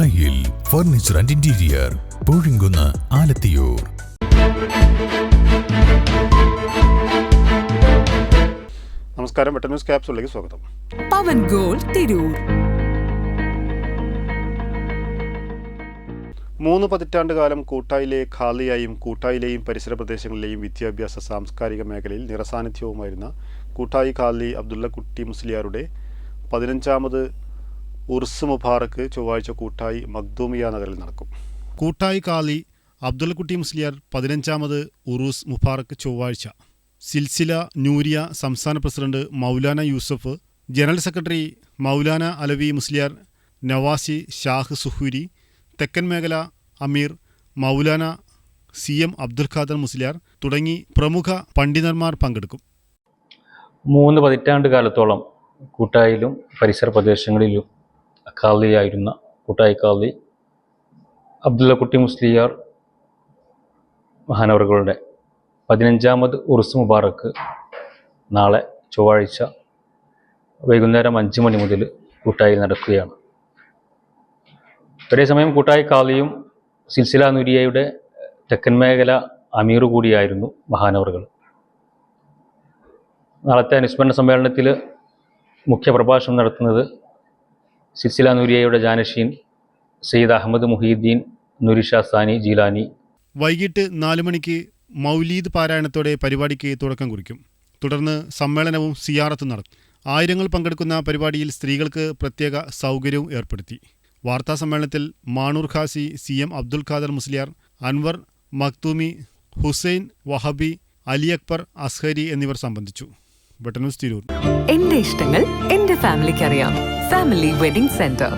ദായിൽ furniture and interior Poozhinkunnu Alathiyur. നമസ്കാരം വെട്ട news ക്യാപ്സുകളിലേക്ക് സ്വാഗതം. പവൻ ഗോൾ തിരൂർ. മൂന്ന് പതിറ്റാണ്ട് കാലം കൂട്ടായിലെ ഖാലിയായും കൂട്ടായിലെയും പരിസര പ്രദേശങ്ങളിലെയും വിദ്യാഭ്യാസ സാംസ്കാരിക മേഖലയിൽ നിറസാന്നിധ്യവുമായിരുന്ന കൂട്ടായി ഖാലി അബ്ദുള്ളക്കുട്ടി മുസ്ലിയാരുടെ പതിനഞ്ചാമത് ഉർസ് മുബാറക്ക് ചൊവ്വാഴ്ച കൂട്ടായി മഖ്ദൂമിയ നഗറിൽ നടക്കും. കൂട്ടായി കാലി അബ്ദുൽകുട്ടി മുസ്ലിയാർ പതിനഞ്ചാമത് ഉറൂസ് മുബാറക്ക് ചൊവ്വാഴ്ച. സിൽസില നൂരിയ സംസ്ഥാന president Maulana Yusuf general secretary Maulana Alavi Musliyar Navasi Shah Suhoori തെക്കൻ മേഖല അമീർ മൗലാന സി എം അബ്ദുൽ ഖാദർ മുസ്ലിയാർ തുടങ്ങി പ്രമുഖ പണ്ഡിതന്മാർ പങ്കെടുക്കും. മൂന്ന് പതിറ്റാണ്ട് കാലത്തോളം കൂട്ടായിലും പരിസര പ്രദേശങ്ങളിലും അക്കാലിയായിരുന്ന കൂട്ടായി അബ്ദുള്ള കുട്ടി മുസ്ലിയാർ മഹാനവറുകളുടെ പതിനഞ്ചാമത് ഉറുസ് മുബാറക്ക് നാളെ ചൊവ്വാഴ്ച വൈകുന്നേരം അഞ്ച് മണി മുതൽ കൂട്ടായി നടക്കുകയാണ്. ഒരേ സമയം കൂട്ടായി കാളിയും സിൽസില നുരിയയുടെ തെക്കൻ മേഖല അമീർ കൂടിയായിരുന്നു മഹാനവറുകൾ. നാളത്തെ അനുസ്മരണ സമ്മേളനത്തിൽ മുഖ്യ പ്രഭാഷണം നടത്തുന്നത് സിൽസില നൂരിയയുടെ ജാനഷീൻ സയ്യിദ് അഹമ്മദ് മുഹീദ്ദീൻ നുരിഷ സാനി ജീലാനി. വൈകിട്ട് നാല് മണിക്ക് മൗലീദ് പാരായണത്തോടെ പരിപാടിക്ക് തുടക്കം കുറിക്കും. തുടർന്ന് സമ്മേളനവും സിയാറത്തും നടക്കും. ആയിരങ്ങൾ പങ്കെടുക്കുന്ന പരിപാടിയിൽ സ്ത്രീകൾക്ക് പ്രത്യേക സൗകര്യവും ഏർപ്പെടുത്തി. വാർത്താ സമ്മേളനത്തിൽ മാണൂർ ഖാസി സി എം അബ്ദുൽ ഖാദർ മുസ്ലിയാർ അൻവർ മക്തൂമി ഹുസൈൻ വഹബി അലി അക്ബർ അസ്ഹരി എന്നിവർ സംബന്ധിച്ചു. ബട്ടനൂസ് എന്റെ ഇഷ്ടങ്ങൾ എന്റെ ഫാമിലിക്ക് അറിയാം ഫാമിലി വെഡിംഗ് സെന്റർ